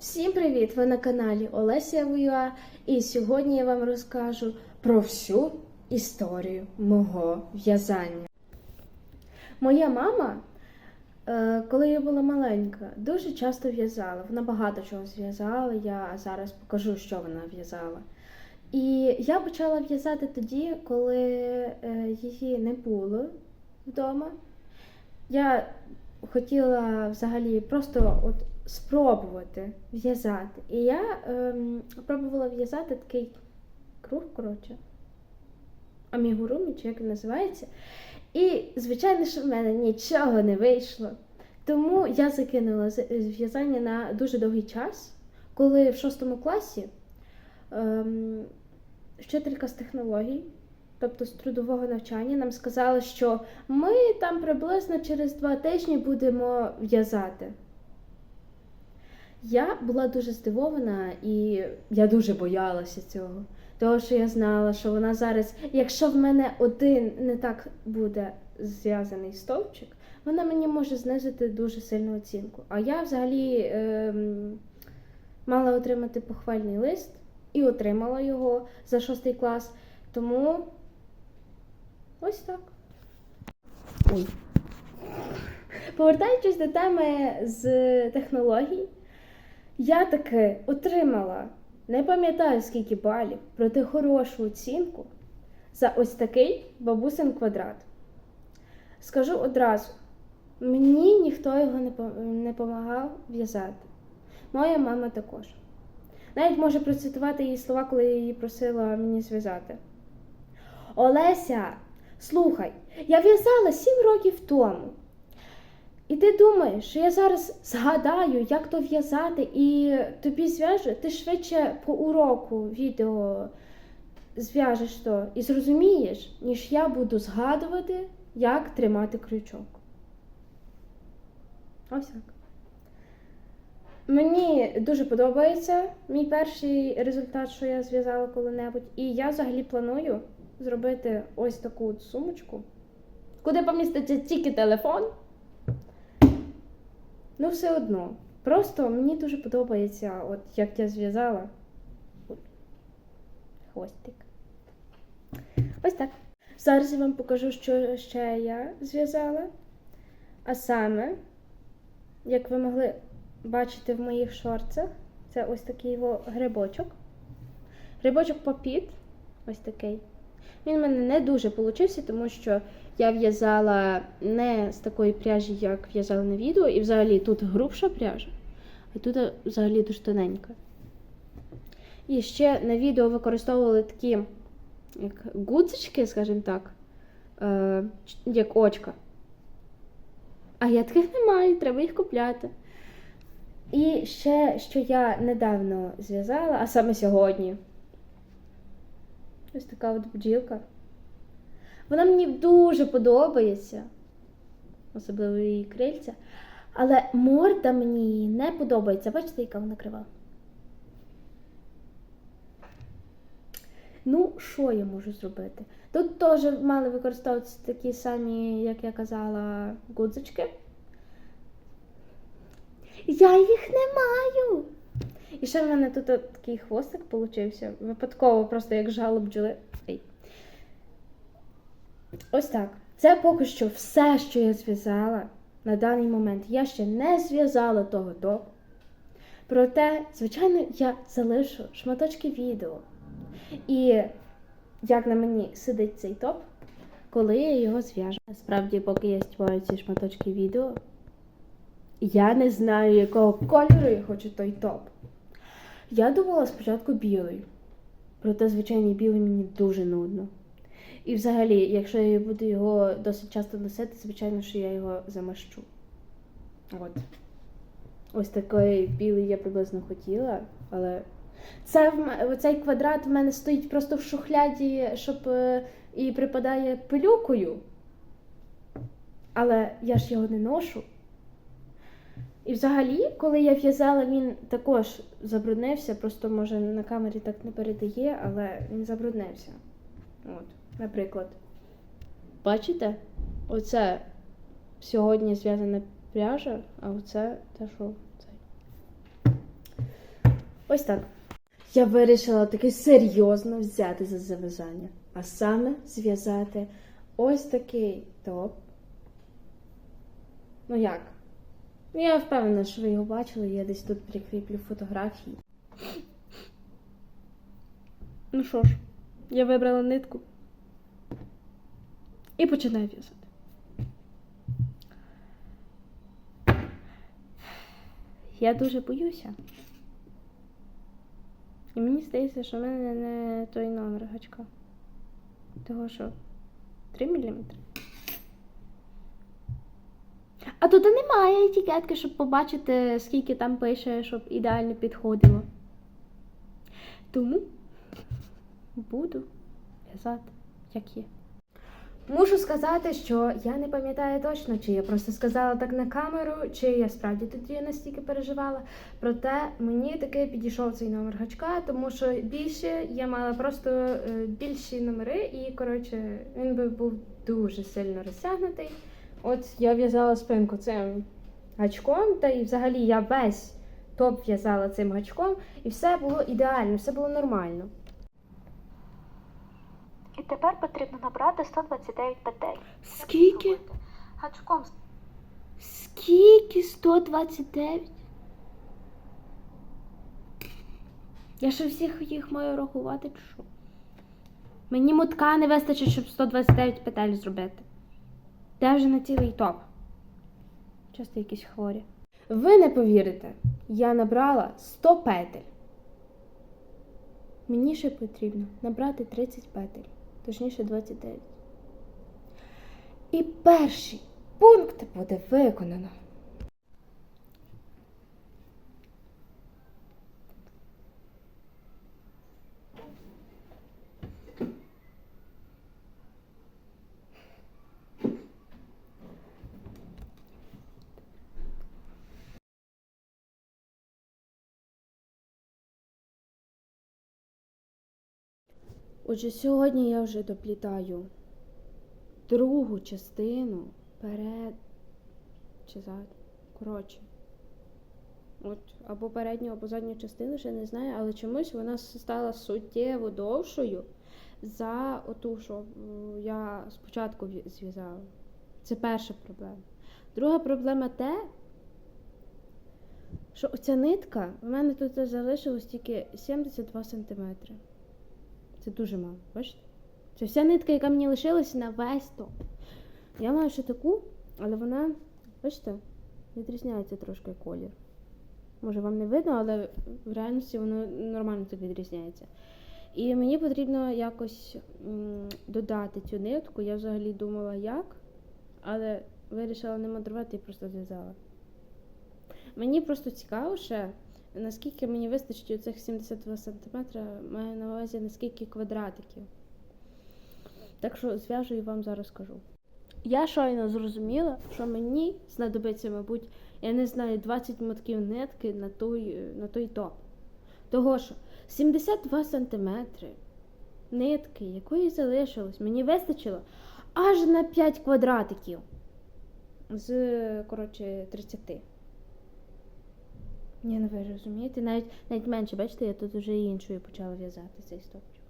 Всім привіт! Ви на каналі Олеся Вуюа, і сьогодні я вам розкажу про всю історію мого в'язання. Моя мама, е, коли я була маленька, дуже часто в'язала. Вона багато чого зв'язала. Я зараз покажу, що вона в'язала. І я почала в'язати тоді, коли е, її не було вдома. Я хотіла взагалі просто от спробувати в'язати. І я ем, пробувала в'язати такий круг, коротше, амігурумі, чи як він називається. І, звичайно, що в мене нічого не вийшло. Тому я закинула в'язання на дуже довгий час, коли в шостому класі ем, вчителька з технологій, тобто з трудового навчання, нам сказала, що ми там приблизно через два тижні будемо в'язати. Я була дуже здивована і я дуже боялася цього. Тому що я знала, що вона зараз, якщо в мене один не так буде зв'язаний стовпчик, вона мені може знизити дуже сильну оцінку. А я взагалі ем, мала отримати похвальний лист і отримала його за шостий клас. Тому ось так. Ой. Повертаючись до теми з технологій, я таки отримала, не пам'ятаю скільки балів, проте хорошу оцінку за ось такий бабусин квадрат. Скажу одразу, мені ніхто його не по- допомагав в'язати. Моя мама також. Навіть можу процитувати її слова, коли я її просила мені зв'язати. Олеся, слухай, я в'язала сім років тому. Ти думаєш, що я зараз згадаю, як то в'язати, і тобі зв'яжу, ти швидше по уроку відео зв'яжеш то і зрозумієш, ніж я буду згадувати, як тримати крючок. Ось так. Мені дуже подобається мій перший результат, що я зв'язала коли-небудь. І я взагалі планую зробити ось таку сумочку, куди поміститься тільки телефон. Ну, все одно. Просто мені дуже подобається, от як я зв'язала хвостик. Ось так. Зараз я вам покажу, що ще я зв'язала. А саме, як ви могли бачити в моїх шорцах, це ось такий його грибочок. Грибочок попіт, ось такий. Він в мене не дуже получився, тому що я в'язала не з такої пряжі, як в'язала на відео, і взагалі тут грубша пряжа, а тут взагалі дуже тоненька. І ще на відео використовували такі як гудзички, скажімо так, е, як очка. А я таких не маю, треба їх купляти. І ще, що я недавно зв'язала, а саме сьогодні. Ось така от бджілка. Вона мені дуже подобається, особливо її крильця. Але морда мені не подобається. Бачите, яка вона крива? Ну, що я можу зробити? Тут теж мали використовуватися такі самі, як я казала, гудзички. Я їх не маю. І ще в мене тут такий хвостик получився. Випадково, просто як жало бджоли. Ось так. Це поки що все, що я зв'язала на даний момент. Я ще не зв'язала того топу. Проте, звичайно, я залишу шматочки відео. І як на мені сидить цей топ, коли я його зв'яжу. Насправді, поки я знімаю ці шматочки відео, я не знаю, якого кольору я хочу той топ. Я думала спочатку білий. Проте, звичайний білий мені дуже нудно. І взагалі, якщо я буду його досить часто носити, звичайно, що я його замащу. От. Ось такий білий я приблизно хотіла, але це цей квадрат в мене стоїть просто в шухляді, щоб е, і припадає пилюкою. Але я ж його не ношу. І взагалі, коли я в'язала, він також забруднився, просто може на камері так не передає, але він забруднився. От, наприклад. Бачите? Оце сьогодні зв'язана пряжа, а оце те, що цей. Ось так. Я вирішила таки серйозно взяти за зав'язання, а саме зв'язати ось такий топ. Ну як? Ну, Я впевнена, що ви його бачили, я десь тут прикріплю фотографії. Ну що ж, я вибрала нитку і починаю в'язати. Я дуже боюся. І мені здається, що в мене не той номер гачка. Того що 3 мм. А тут немає етикетки, щоб побачити, скільки там пише, щоб ідеально підходило. Тому буду в'язати, як є. Мушу сказати, що я не пам'ятаю точно, чи я просто сказала так на камеру, чи я справді тоді настільки переживала. Проте мені таки підійшов цей номер гачка, тому що більше я мала просто е, більші номери, і коротше він би був дуже сильно розтягнутий. От я в'язала спинку цим гачком, та і взагалі я весь топ в'язала цим гачком, і все було ідеально, все було нормально. І тепер потрібно набрати 129 петель. Скільки? Гачком Скільки 129? Я ще всіх їх маю рахувати, чи що? Мені мотка не вистачить, щоб 129 петель зробити. Де вже на цілий топ. Часто якісь хворі. Ви не повірите, я набрала 100 петель. Мені ще потрібно набрати 30 петель, точніше 29. І перший пункт буде виконано. Отже, сьогодні я вже доплітаю другу частину перед чи зад. Коротше. От, або передню, або задню частину, ще не знаю, але чомусь вона стала суттєво довшою за оту, що я спочатку зв'язала. Це перша проблема. Друга проблема те, що оця нитка, в мене тут залишилось тільки 72 см. Це дуже мало, бачите? Це вся нитка, яка мені лишилася на весь топ. Я маю ще таку, але вона, бачите, відрізняється трошки колір. Може, вам не видно, але в реальності воно нормально так відрізняється. І мені потрібно якось додати цю нитку. Я взагалі думала, як, але вирішила не мудрувати і просто зв'язала. Мені просто цікаво ще, наскільки мені вистачить оцих 72 см, маю на увазі наскільки квадратиків. Так що зв'яжу і вам зараз скажу. Я щойно зрозуміла, що мені знадобиться, мабуть, я не знаю, 20 мотків нитки на той, на той топ. Того що 72 сантиметри нитки, якої залишилось, мені вистачило аж на 5 квадратиків з, коротше, 30. Ні, ну ви розумієте, навіть, навіть менше, бачите, я тут вже іншою почала в'язати цей стопчик.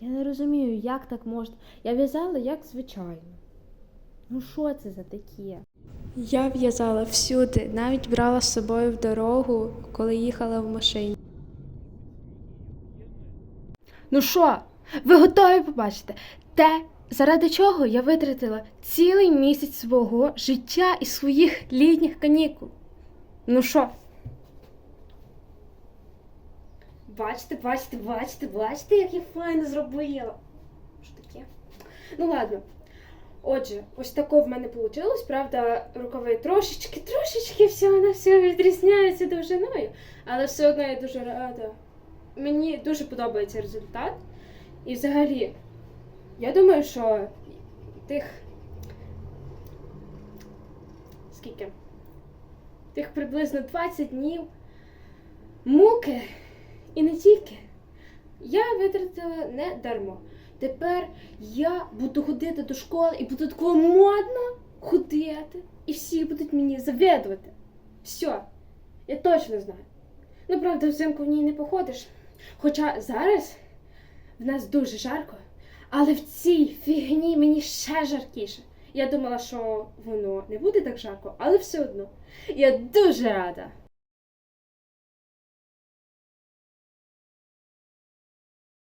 Я не розумію, як так можна. Я в'язала як звичайно. Ну що це за таке? Я в'язала всюди, навіть брала з собою в дорогу, коли їхала в машині. Ну що, ви готові побачити те, заради чого я витратила цілий місяць свого життя і своїх літніх канікул? Ну що? Бачите, бачите, бачите, бачите, як я файно зробила. Що таке? Ну ладно. Отже, ось тако в мене вийшло. Правда, рукави трошечки, трошечки всього на всього відрізняються довжиною, але все одно я дуже рада. Мені дуже подобається результат. І взагалі, я думаю, що тих. Скільки? Тих приблизно 20 днів муки і не тільки. Я витратила не дармо. Тепер я буду ходити до школи і буду такого модно ходити. І всі будуть мені завідувати. Все, я точно знаю. Ну, правда, взимку в ній не походиш. Хоча зараз в нас дуже жарко, але в цій фігні мені ще жаркіше. Я думала, що воно не буде так жарко, але все одно. Я дуже рада.